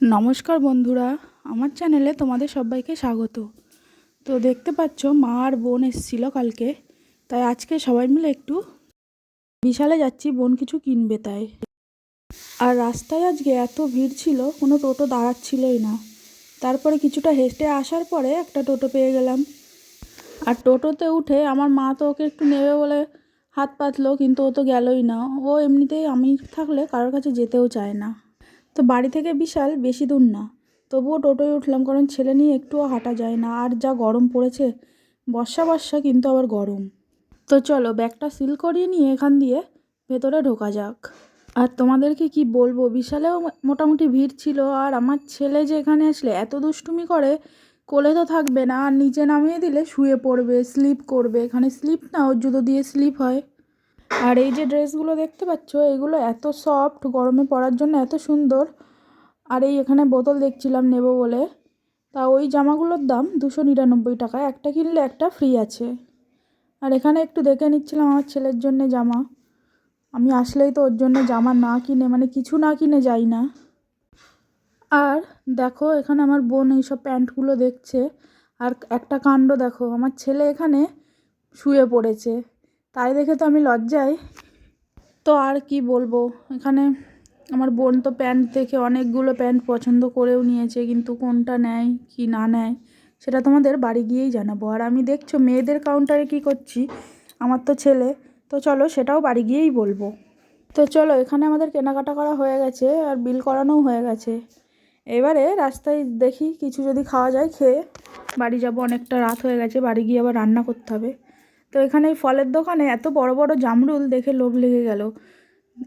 নমস্কার বন্ধুরা, আমার চ্যানেলে তোমাদের সবাইকে স্বাগত। তো দেখতে পাচ্ছ, মা আর বোন এসেছিল কালকে, তাই আজকে সবাই মিলে একটু বিশালে যাচ্ছি, বোন কিছু কিনবে তাই। আর রাস্তায় আজকে এত ভিড় ছিল, কোনো টোটো দাঁড়াচ্ছিলই না। তারপরে কিছুটা হেঁটে আসার পরে একটা টোটো পেয়ে গেলাম। আর টোটোতে উঠে আমার মা তো ওকে একটু নেবে বলে হাত পাতলো, কিন্তু ও তো গেলই না। ও এমনিতেই আমি থাকলে কারোর কাছে যেতেও চায় না। তো বাড়ি থেকে বিশাল বেশি দূর না। তবুও টোটোয় উঠলাম কারণ ছেলে নিয়ে একটুও হাঁটা যায় না। আর যা গরম পড়েছে, বর্ষা বর্ষা কিন্তু আবার গরম। তো চলো ব্যাগটা সিল করিয়ে নিয়ে এখান দিয়ে ভেতরে ঢোকা যাক। আর তোমাদেরকে কি বলব, বিশালেও মোটামুটি ভিড় ছিল। আর আমার ছেলে যে এখানে আসলে এত দুষ্টুমি করে, কোলে তো থাকবে না। আর নিচে নামিয়ে দিলে শুয়ে পড়বে স্লিপ করবে। এখানে স্লিপ না, ওর জুতো দিয়ে স্লিপ হয়। আর এই যে ড্রেসগুলো দেখতে পাচ্ছ, এগুলো এত সফট গরমে পরার জন্য এত সুন্দর। আর এই এখানে বোতল দেখছিলাম নেব বলে। তা ওই জামাগুলোর দাম দুশো নিরানব্বই টাকা। একটা কিনলে একটা ফ্রি আছে। আর এখানে একটু দেখে নিচ্ছিলাম আমার ছেলের জন্যে জামা। আমি আসলেই তো ওর জন্য জামা না কিনে মানে কিছু না কিনে যাই না। আর দেখো এখানে আমার বোন এইসব প্যান্টগুলো দেখছে। আর একটা কাণ্ড দেখো, আমার ছেলে এখানে শুয়ে পড়েছে। তাই দেখে তো আমি লজ্জায়। তো আর কি বলব? এখানে আমার বোন তো প্যান্ট দেখে অনেকগুলো প্যান্ট পছন্দ করেও নিয়েছে, কিন্তু কোনটা নেয়, কি না নেয়, সেটা তোমাদের বাড়ি গিয়েই জানাব। আর আমি দেখছ, মেয়েদের কাউন্টারে কি করছি? আমার তো ছেলে। তো চলো সেটাও বাড়ি গিয়েই বলব। তো চলো, এখানে আমাদের কেনাকাটা করা হয়ে গেছে, আর বিল করানোও হয়ে গেছে। এবারে রাস্তায় দেখি, কিছু যদি খাওয়া যায়, খেয়ে বাড়ি যাব। অনেকটা রাত হয়ে গেছে, বাড়ি গিয়ে আবার রান্না করতে হবে। তো এখানে এই ফলের দোকানে এত বড় বড় জামরুল দেখে লোভ লেগে গেল।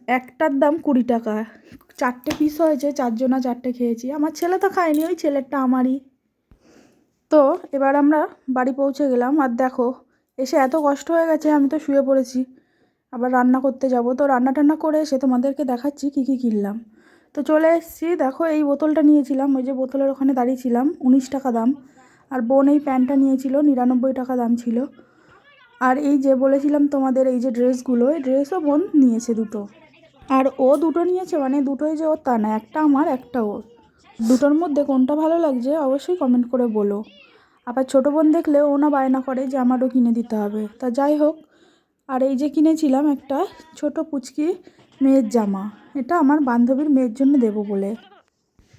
একটার দাম কুড়ি টাকা। চারটে পিস হয়েছে, চারজনা চারটে খেয়েছি। আমার ছেলে তো খায়নি, ওই ছেলেরটা আমারই। তো এবার আমরা বাড়ি পৌঁছে গেলাম। আর দেখো, এসে এত কষ্ট হয়ে গেছে, আমি তো শুয়ে পড়েছি। আবার রান্না করতে যাব। তো রান্না টান্না করে এসে তোমাদেরকে দেখাচ্ছি কী কী কিনলাম। তো চলে এসেছি। দেখো, এই বোতলটা নিয়েছিলাম। ওই যে বোতলের ওখানে দাঁড়িয়েছিলাম উনিশ টাকা দাম। আর বোন এই প্যান্টটা নিয়েছিল, নিরানব্বই টাকা দাম ছিল। আর এই যে বলেছিলাম তোমাদের এই যে ড্রেসগুলো, এই ড্রেসও বোন নিয়েছে দুটো। আর ও দুটো নিয়েছে মানে দুটোই যে ওর তা না, একটা আমার, একটা ওর। দুটোর মধ্যে কোনটা ভালো লাগছে অবশ্যই কমেন্ট করে বলো। আবার ছোটো বোন দেখলে ও না বায়না করে যে আমারও কিনে দিতে হবে। তা যাই হোক, আর এই যে কিনেছিলাম একটা ছোট পুচকি মেয়ের জামা, এটা আমার বান্ধবীর মেয়ের জন্য দেবো বলে।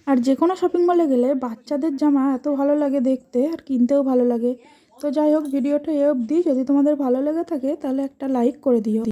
আর যে কোনো শপিং মলে গেলে বাচ্চাদের জামা এত ভালো লাগে দেখতে, আর কিনতেও ভালো লাগে। তো যাই হোক, ভিডিওটা এ অবধি। যদি তোমাদের ভালো লেগে থাকে, তাহলে একটা লাইক করে দিও।